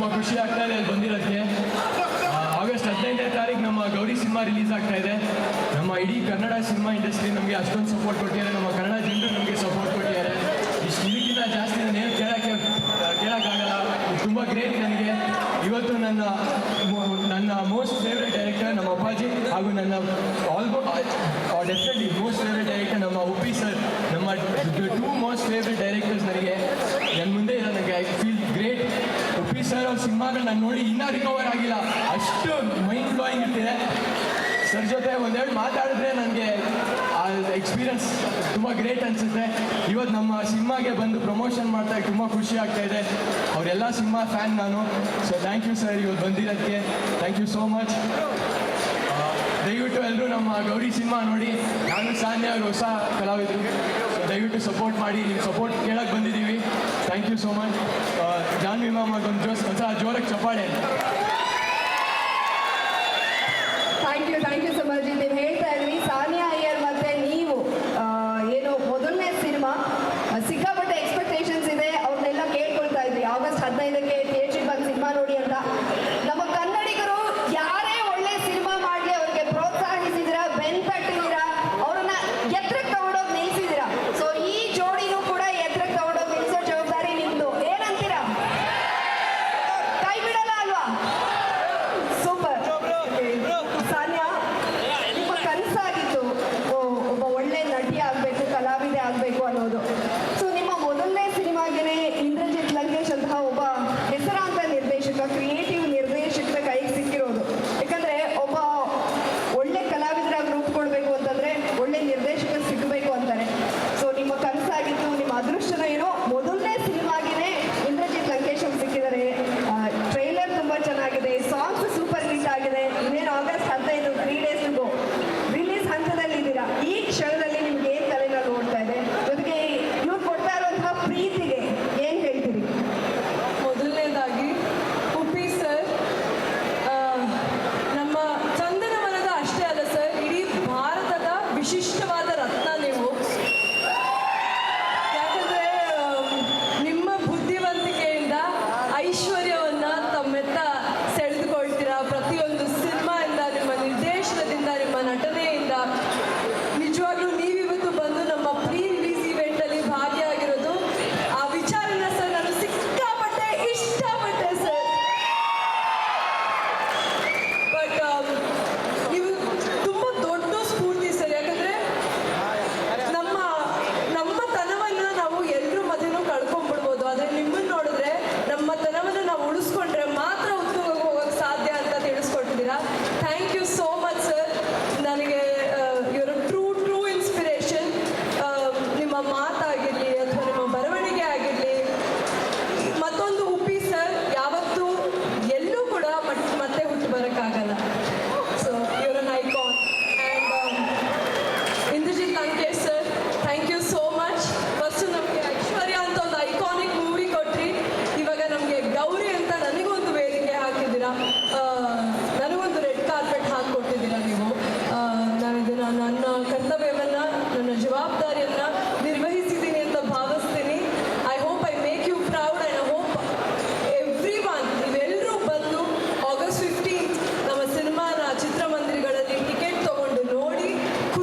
ತುಂಬ ಖುಷಿ ಆಗ್ತಾ ಇದೆ ಬಂದಿರೋದಕ್ಕೆ ಆಗಸ್ಟ್ ಹದಿನೈದನೇ ತಾರೀಕು ನಮ್ಮ ಗೌರಿ ಸಿನಿಮಾ ರಿಲೀಸ್ ಆಗ್ತಾ ಇದೆ. ನಮ್ಮ ಇಡೀ ಕನ್ನಡ ಸಿನಿಮಾ ಇಂಡಸ್ಟ್ರಿ ನಮಗೆ ಅಷ್ಟೊಂದು ಸಪೋರ್ಟ್ ಕೊಟ್ಟಿದ್ದಾರೆ. ನಮ್ಮ ಕನ್ನಡ ಜನರು ನಮಗೆ ಸಪೋರ್ಟ್ ಕೊಟ್ಟಿದ್ದಾರೆ. ಇಷ್ಟು ಇದಕ್ಕಿಂತ ಜಾಸ್ತಿ ನಾನು ಏನು ಕೇಳೋಕ್ಕೆ, ಕೇಳೋಕ್ಕಾಗಲ್ಲ. ತುಂಬ ಗ್ರೇಟ್ ನನಗೆ. ಇವತ್ತು ನನ್ನ ನನ್ನ ಮೋಸ್ಟ್ ಫೇವ್ರೆಟ್ ಡೈರೆಕ್ಟರ್ ನಮ್ಮ ಅಪ್ಪಾಜಿ ಹಾಗೂ ನನ್ನ almost definitely most favourite director ನಮ್ಮ ಉಪ್ಪಿ ಸರ್ ನಮ್ಮ ಟೂ ಮೋಸ್ಟ್ ಫೇವ್ರೆಟ್ ಡೈರೆಕ್ಟರ್ಸ್ ನನಗೆ. ಸರ್ ಅವ್ರ ಸಿನಿಮಾಗಳು ನಾನು ನೋಡಿ ಇನ್ನೂ ರಿಕವರ್ ಆಗಿಲ್ಲ. ಅಷ್ಟು ಮೈಂಡ್ ಬ್ಲೋಯಿಂಗ್ ಇರ್ತಿದೆ. ಸರ್ ಜೊತೆ ಒಂದೆರಡು ಮಾತಾಡಿದ್ರೆ ನನಗೆ ಆ ಎಕ್ಸ್ಪೀರಿಯನ್ಸ್ ತುಂಬ ಗ್ರೇಟ್ ಅನಿಸುತ್ತೆ. ಇವತ್ತು ನಮ್ಮ ಸಿನಿಮಾಗೆ ಬಂದು ಪ್ರಮೋಷನ್ ಮಾಡ್ತಾ ತುಂಬ ಖುಷಿ ಆಗ್ತಾ ಇದೆ. ಅವರೆಲ್ಲ ಸಿನಿಮಾ ಫ್ಯಾನ್ ನಾನು. ಸೊ ಥ್ಯಾಂಕ್ ಯು ಸರ್ ಇವತ್ತು ಬಂದಿರೋದಕ್ಕೆ ಥ್ಯಾಂಕ್ ಯು ಸೋ ಮಚ್ ದಯವಿಟ್ಟು ಎಲ್ಲರೂ ನಮ್ಮ ಗೌರಿ ಸಿನಿಮಾ ನೋಡಿ. ನಾನು, ಸಾನ್ಯ ಅವರು ಹೊಸ ಕಲಾವಿದರು ದಯವಿಟ್ಟು ಸಪೋರ್ಟ್ ಮಾಡಿ. ನೀವು ಸಪೋರ್ಟ್ ಕೇಳಕ್ಕೆ ಬಂದಿದ್ದೀವಿ. Thank you so much Janvi ಮಾಮ ಒಂದು ಜೋಸ್ ಹೊಸ ಜೋರಕ್ಕೆ ಚಪ್ಪಾಳೆ thank you thank you so much ನೀವು ಹೇಳ್ತಾ ಇದ್ವಿ ಸಾನಿಯಾ ಅಯ್ಯರ್ ಮತ್ತೆ ನೀವು ಏನು ಮೊದಲನೇ ಸಿನಿಮಾ ಸಿಕ್ಕಾಪಟ್ಟೆ ಎಕ್ಸ್ಪೆಕ್ಟೇಷನ್ಸ್ ಇದೆ ಅವ್ರನ್ನೆಲ್ಲ ಕೇಳ್ಕೊಳ್ತಾ ಇದ್ರಿ ಆಗಸ್ಟ್ ಹದಿನೈದಕ್ಕೆ ಥಿಯೇಟ್ರಿಗೆ ಬಂದು ಸಿನಿಮಾ ನೋಡಿ ಅಂತ. ನಮ್ಮ ಕನ್ನಡಿಗರು ಯಾರೇ ಒಳ್ಳೆ ಸಿನಿಮಾ ಮಾಡಲಿ ಅವ್ರಿಗೆ ಪ್ರೋತ್ಸಾಹಿಸಿದಿರ ಬೆನ್ ತಟ್ಟಿದ್ದೀರಾ ಅವ್ರನ್ನ ಎತ್ತರಕ್ಕೆ ತಗೊಂಡೋಗಿ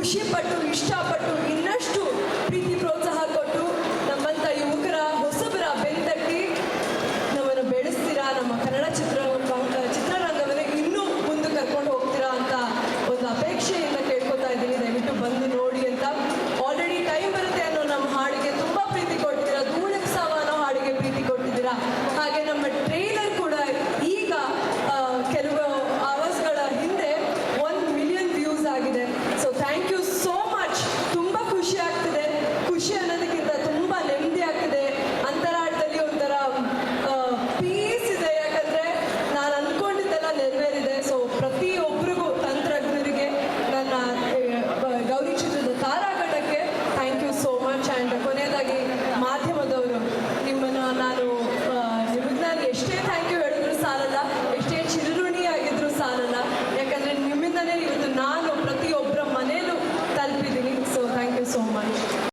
ಖುಷಿ ಪಟ್ಟು ಇಷ್ಟ